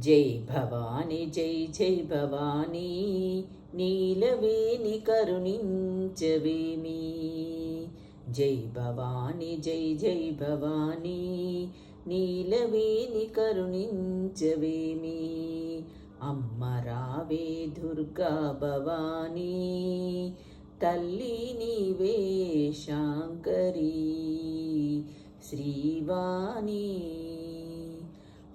జై భవాని జై జై భవానీ నీలవేణి కరుణించవేమి. జై భవాని జై జై భవానీ నీలవేణి కరుణించవేమి. అమ్మ రావే దుర్గా భవానీ తల్లి నీవే శాంకరీ. శ్రీవాణి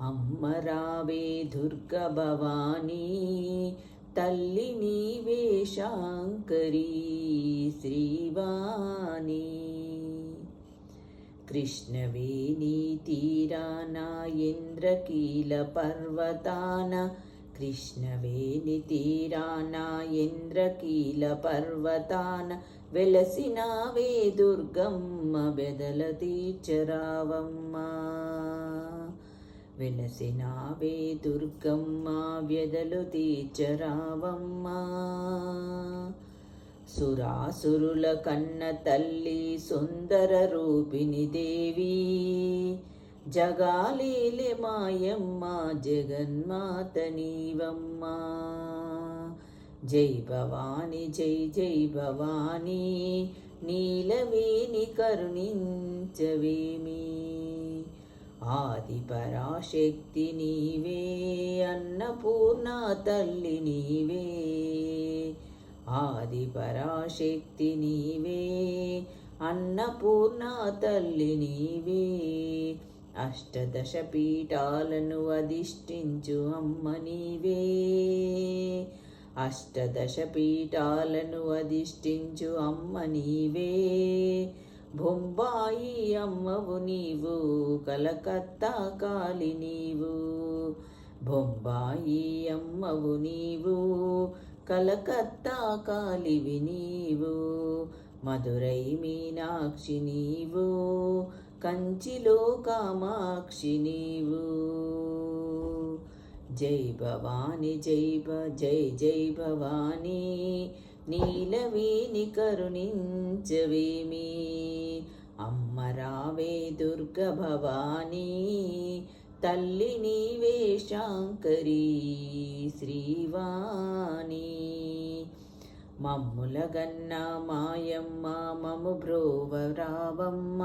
అమ్మరావే దుర్గ భవానీ తల్లి నీవే శాంకరీ శ్రీవాణి కృష్ణవేణి తీరాన ఇంద్రకీల పర్వతాన కృష్ణవేణి తీరాన ఇంద్రకీల పర్వతాన వెలసినావే దుర్గమ్మ బెదల తీర్చరావమ్మా. వెలసినావే దుర్గమ్మ వ్యదలు తీర్చరావమ్మా సురాసురుల కన్న తల్లి సుందర రూపిణి దేవి. జగాలేలే మాయమ్మ జగన్మాత నీవమ్మ. జై భవాని జై జై భవాని. నీలవేణి కరుణించవేమి. ఆది పరాశక్తి నీవే అన్నపూర్ణ తల్లి నీవే. ఆది పరాశక్తి నీవే అన్నపూర్ణ తల్లి నీవే. అష్టదశ పీఠాలను అధిష్ఠించు అమ్మ నీవే. అష్టదశ పీఠాలను అధిష్ఠించు అమ్మ నీవే. బొంబాయి అమ్మవు నీవు కలకత్తా కాలి నీవు. బొంబాయి అమ్మవు నీవు కలకత్తా కాలివి నీవు. మధురై మీనాక్షి నీవు కంచిలో కామాక్షి నీవు. జై భవాని జై భ జై జై భవానీ నీలవేణి కరుణించవేమి? అమ్మ రావే దుర్గ భవానీ తల్లి నీవే శాంకరీ శ్రీవాణి మమ్ముల గన్న మాయమ్మ మము బ్రోవరావమ్మ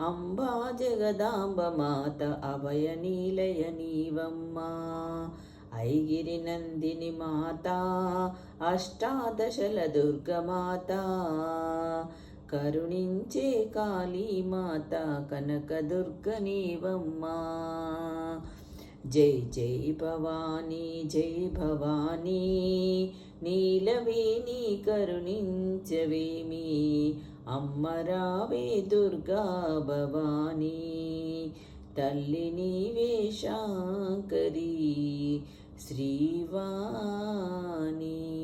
అంబా జగదాంబ మాత అభయ నీలయ నీవమ్మ. ఐగిరినందిని మాత అష్టాదశల దుర్గమాత. కరుణించే కాళీ మాత కనక నీవమ్మా. జై జై భవానీ జై భవానీ. నీలవేణి కరుణించవేమి అమ్మరావే దుర్గా భవానీ. తల్లి నీవే శాంకరీ శ్రీవాణి.